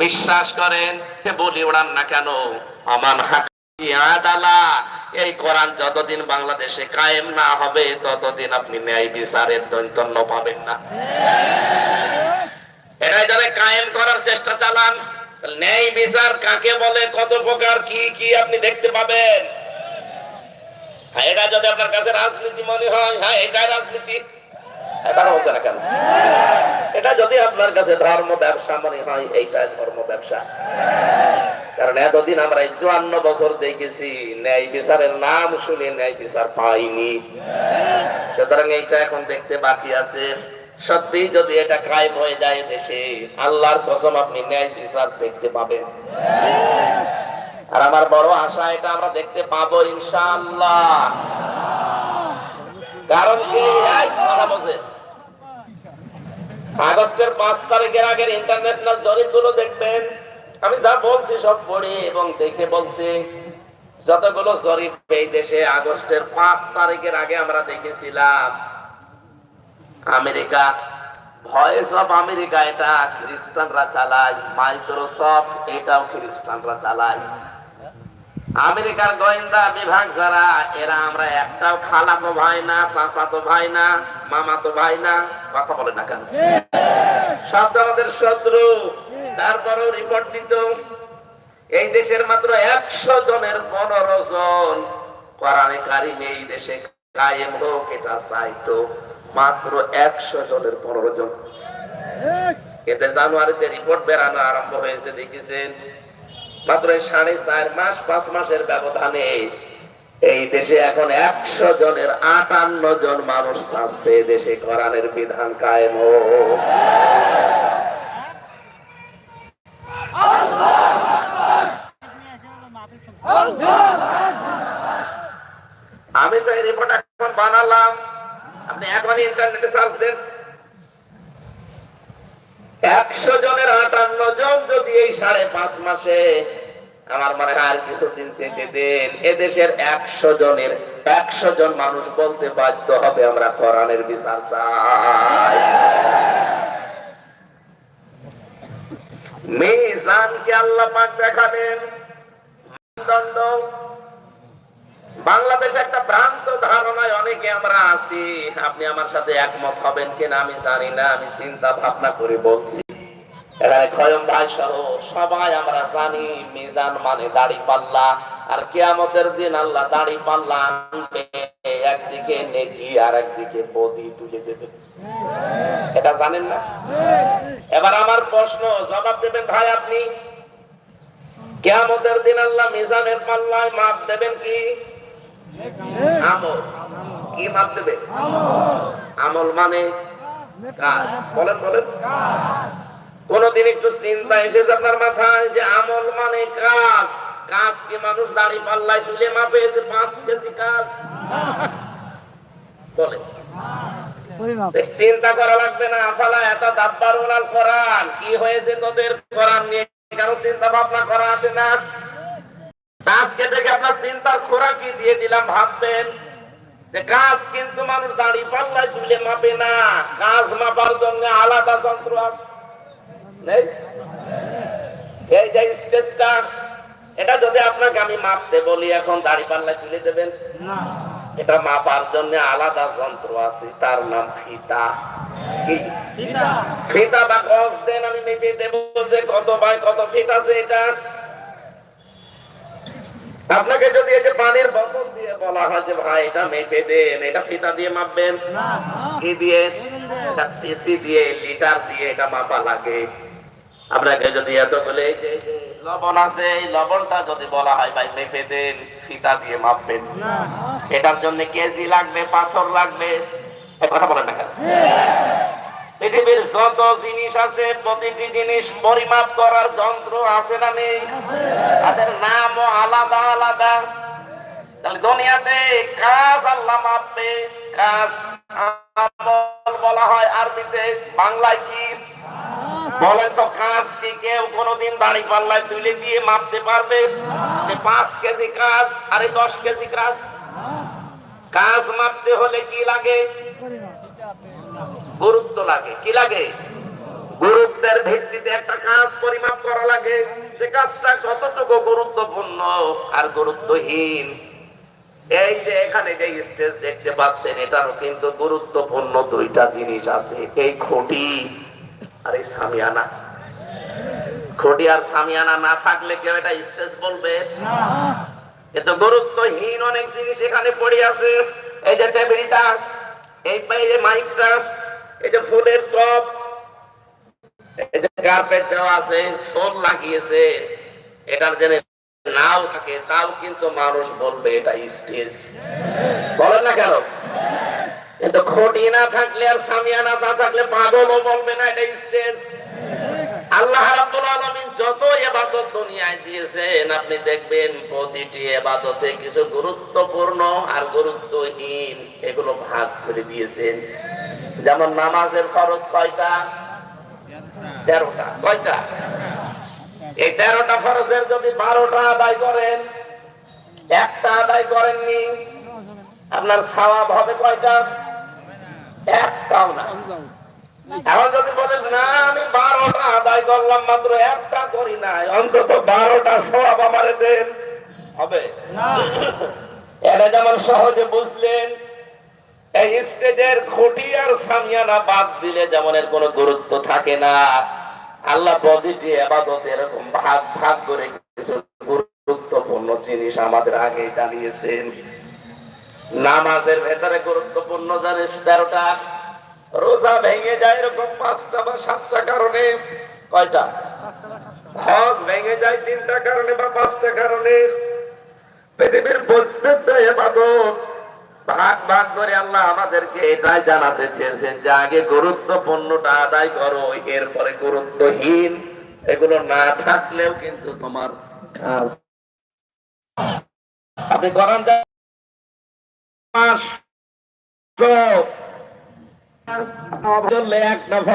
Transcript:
বিশ্বাস করেন বলি উড়ান না কেন? হাকি আদালা। এই কোরআন যতদিন বাংলাদেশে কায়েম না হবে ততদিন আপনি ন্যায় বিচারের দৈতন্য পাবেন না। এটাই যারা কায়েম করার চেষ্টা চালান। ন্যায় বিচার কাকে বলে কত প্রকার কি কি আপনি দেখতে পাবেন? হ্যাঁ, এটা যদি আপনার কাছে রাজনীতি মনে হয় হ্যাঁ এটাই রাজনীতি। এটা হচ্ছে না কেন? এটা আপনার কাছে ধর্ম ব্যবসা মনে হয়, এইটাই ধর্ম ব্যবসা। কারণ এতদিন আমরা চুয়ান্ন বছর দেখেছি, ন্যায় বিচারের নাম শুনে ন্যায় বিচার পাইনি। সুতরাং এইটা এখন দেখতে বাকি আছে। সত্যি যদি এটা কায়েম হয়ে যায় দেশে, আল্লাহর কসম আপনি ন্যায় বিচার দেখতে পাবেন। আর আমার বড় আশা, এটা আমরা দেখতে পাবো ইনশাআল্লাহ। কারণ কি কথা বলছে? আগস্টের পাঁচ তারিখের আগের ইন্টারন্যাশনাল জরিপগুলো দেখবেন। আমি যা বলছি সব পড়ে এবং দেখে বলছি। যতগুলো জরিপ এই দেশে আগস্টের পাঁচ তারিখের আগে আমরা দেখেছিলাম। আমেরিকা ভয়েস অফ আমেরিকা এটা খ্রিস্টানরা চালায় মাইক্রোসফট এটাও খ্রিস্টানরা চালায়। আমেরিকার গোয়েন্দা বিভাগ যারা, এরা আমরা একটাও খালাতো ভাই না, চাচাতো ভাই না, মামাতো ভাই না, কথা বলে না কেন? সব আমাদের শত্রু। তারপরেও রিপোর্ট দিত, এই দেশের মাত্র একশো জনের পনেরো জন কোরআনে কারিমে এই দেশে কায়েম হোক, এটা চাইতো মাত্র একশো জনের পনেরো জন। এতে জানুয়ারিতে রিপোর্ট বেরানো আরম্ভ হয়েছে, দেখেছেন? মাত্র সাড়ে চার মাস, পাঁচ মাসের ব্যবধানে এই দেশে এখন একশো জনের আটান্ন জন মানুষ চাচ্ছে দেশে কোরআনের বিধান কায়েম আমি তো এই রিপোর্ট এখন বানালাম। আপনি এখনই ইন্টারনেটে সার্চ দেন। একশো জনের আটান্ন জন সাড়ে পাঁচ মাসে আমার মনে হয় আর কিছুদিন চেতে দেন। এদেশের একশো জনের একশো জন মানুষ বলতে বাধ্য হবে আমরা কোরআনের বিচার চাই। বাংলাদেশ একটা ভ্রান্ত অনেকে আমরা আছি। আপনি আমার সাথে একমত হবেন কিনা আমি জানি না, আমি চিন্তা ভাবনা করে বলছি। এখানে খয়ম ভাই সহ সবাই আমরা জানি মিজান মানে দাড়ি পাল্লা। আর কেয়ামতের দিন আল্লাহ দাড়ি পাল্লা আনবে একদিকে নেকি আর একদিকে বদি তুলে দেবে। এটা জানেন না? এবার আমার প্রশ্ন জবাব দেবেন ভাই আপনি? কেয়ামতের দিন আল্লাহ মিজানের পাল্লায় মাপ দেবেন কি? আমল। কি মাপ দেবে? আমল মানে কাজ। বলেন বলেন। কোনদিন একটু চিন্তা এসেছে আপনার মাথায় যে আমল মানে কাজ? কাজ কি মানুষ দাড়ি পাল্লায় তুলে মাপে যে পাঁচ কেজি কাজ? বলে। চিন্তা করা লাগবে না আফালা এত দাব্বার ওনাল কোরআন। কি হয়েছে তোদের কোরআন নিয়ে? কারও চিন্তা ভাবনা করা আসে না? আজকে থেকে আপনার চিন্তার খোরাকি দিয়ে দিলাম ভাববেন যে কাজ কিন্তু মানুষ দাড়ি পাল্লায় তুলে মাপে না। কাজ মাপার জন্য আলাদা যন্ত্র আছে। নেই? এই যে স্টেজটা এটা যদি আপনাকে আমি মাপতে বলি এখন দাড়ি পাল্লায় তুলে দেবেন? এটা মাপার জন্য আলাদা যন্ত্র আছে তার নাম ফিতা। ফিতা। বা গজ দেন আমি মেপে দেবো যে কত বাই কত ফিট আছে এটা। আপনাকে যদি এই যে পানির বোতল দিয়ে বলা হয় যে ভাই এটা মেপে দেন এটা ফিতা দিয়ে মাপবেন? কি দিয়ে? সিসি দিয়ে লিটার দিয়ে এটা মাপা লাগে। আপনাকে যদি এত বলে লবণ আছে এই লবণটা যদি বলা হয় ভাই মেপে দেন ফিতা দিয়ে মাপবেন। এটার জন্য কেজি লাগবে পাথর লাগবে। কথা বলেন না পৃথিবীর যত জিনিস আছে প্রতিটি জিনিস পরিমাপ করার যন্ত্র আছে না নেই? তাদের নামও আলাদা আলাদা। তাহলে দুনিয়াতে কাজ আল্লাহ মাপবে কাজ আমল বলা হয় আরবিতে বাংলায় কি? বলেন তো, কাজ কি? কেউ কোনোদিন দাড়ি পাল্লায় তুলে দিয়ে মাপতে পারবে? পাঁচ কেজি কাজ, আরে দশ কেজি কাজ। কাজ মাপতে হলে কি লাগে? গুরুত্ব লাগে। কি লাগে? গুরুত্বের ভিত্তিতে একটা কাজ পরিমাপ করা লাগে। যে কাজটা কতটুকু গুরুত্বপূর্ণ আর গুরুত্বহীন। এই যে এখানে যে স্টেজ দেখতে পাচ্ছেন, এটারও কিন্তু গুরুত্বপূর্ণ দুইটা জিনিস আছে। এই খুঁটি। আর এই সামিয়ানা। খুঁটি আর সামিয়ানা না থাকলে কেউ এটা স্টেজ বলবে? কিন্তু গুরুত্বহীন অনেক জিনিস এখানে পড়ে আছে। এই যে টেবিলটা এই যে মাইকটা এই যে ফুলের টপ এই যে কার্পেট দেওয়া আছে ফোন লাগিয়েছে। এটার জন্য নাও থাকে তাও কিন্তু মানুষ বলবে এটা স্টেজ বলে না কেন? খুঁটি না থাকলে আর না থাকলে পাগলও বলবে না, এটা স্টেজ। আল্লাহ রাব্বুল আলামিন যত ইবাদত দুনিয়ায় দিয়েছেন, আপনি দেখবেন প্রতিটি ইবাদতে কিছু গুরুত্বপূর্ণ আর গুরুত্বহীন এগুলো ভাগ করে দিয়েছেন। যেমন নামাজের খরচ কয়টা? তেরোটা। কয়টা? এই তেরোটা ফরজের যদি বারোটা আদায় করেন, একটা আদায় করেননি, আপনার সওয়াব হবে কয়টা? একটাও না। এখন যদি বলেন না আমি বারোটা আদায় করলাম মাত্র একটা করি নাই অন্তত বারোটা সব আমার দেন। হবে? এটা যেমন সহজে বুঝলেন এই স্টেজের খুঁটি আর সামিয়ানা বাদ দিলে যেমন এর কোনো গুরুত্ব থাকে না। আল্লাহ প্রতিটি আবাদত এরকম ভাগ ভাগ করে কিছু গুরুত্বপূর্ণ জিনিস আমাদের আগে জানিয়েছেন। নামাজের ভেতরে গুরুত্বপূর্ণ জানিস, তেরোটা। রোজা ভেঙে যায় এরকম পাঁচটা বা সাতটা কারণে। কয়টা? হজ ভেঙে যায় তিনটা কারণে বা পাঁচটা কারণে। পৃথিবীর প্রত্যেকটা ভাগ ভাগ করে আল্লাহ আমাদেরকে এটাই জানাতে চেয়েছেন যে আগে গুরুত্বপূর্ণটা আদায় করো, এরপরে গুরুত্বহীন। এগুলো না থাকলেও কিন্তু তোমার আপনি করান এক নফর